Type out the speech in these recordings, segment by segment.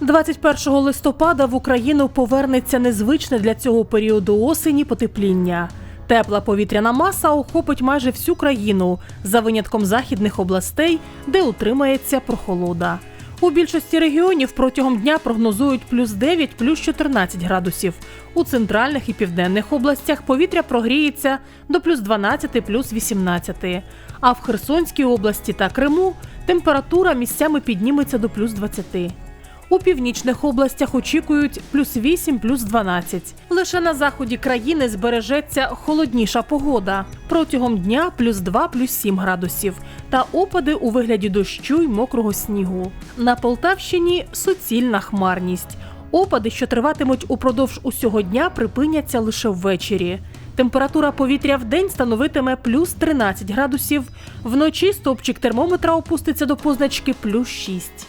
21 листопада в Україну повернеться незвичне для цього періоду осені потепління. Тепла повітряна маса охопить майже всю країну за винятком західних областей, де утримається прохолода. У більшості регіонів протягом дня прогнозують плюс 9, плюс 14 градусів. У центральних і південних областях повітря прогріється до плюс 12, плюс 18. А в Херсонській області та Криму температура місцями підніметься до плюс 20. У північних областях очікують плюс 8, плюс 12. Лише на заході країни збережеться холодніша погода. Протягом дня плюс 2, плюс 7 градусів. Та опади у вигляді дощу й мокрого снігу. На Полтавщині суцільна хмарність. Опади, що триватимуть упродовж усього дня, припиняться лише ввечері. Температура повітря в день становитиме плюс 13 градусів. Вночі стовпчик термометра опуститься до позначки плюс 6.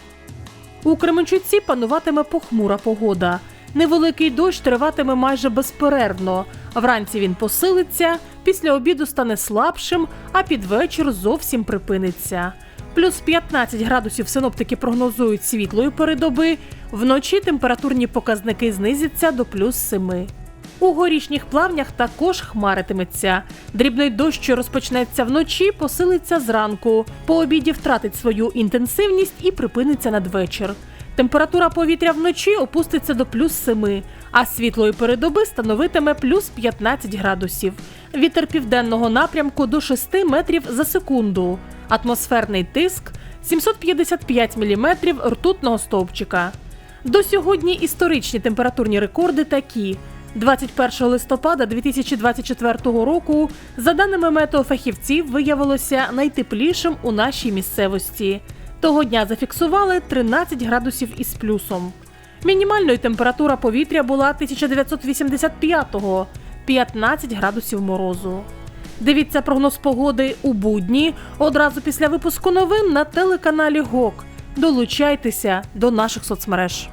У Кременчуці пануватиме похмура погода. Невеликий дощ триватиме майже безперервно. Вранці він посилиться, після обіду стане слабшим, а під вечір зовсім припиниться. Плюс 15 градусів синоптики прогнозують світлої передоби. Вночі температурні показники знизяться до плюс 7. У горішніх плавнях також хмаритиметься. Дрібний дощ, що розпочнеться вночі, посилиться зранку. По обіді втратить свою інтенсивність і припиниться надвечір. Температура повітря вночі опуститься до плюс 7, а світлої передоби становитиме плюс 15 градусів. Вітер південного напрямку до 6 метрів за секунду. Атмосферний тиск 755 міліметрів ртутного стовпчика. До сьогодні історичні температурні рекорди такі. 21 листопада 2024 року, за даними метеофахівців, виявилося найтеплішим у нашій місцевості. Того дня зафіксували 13 градусів із плюсом. Мінімальною температура повітря була 1985-го – 15 градусів морозу. Дивіться прогноз погоди у будні одразу після випуску новин на телеканалі ГОК. Долучайтеся до наших соцмереж.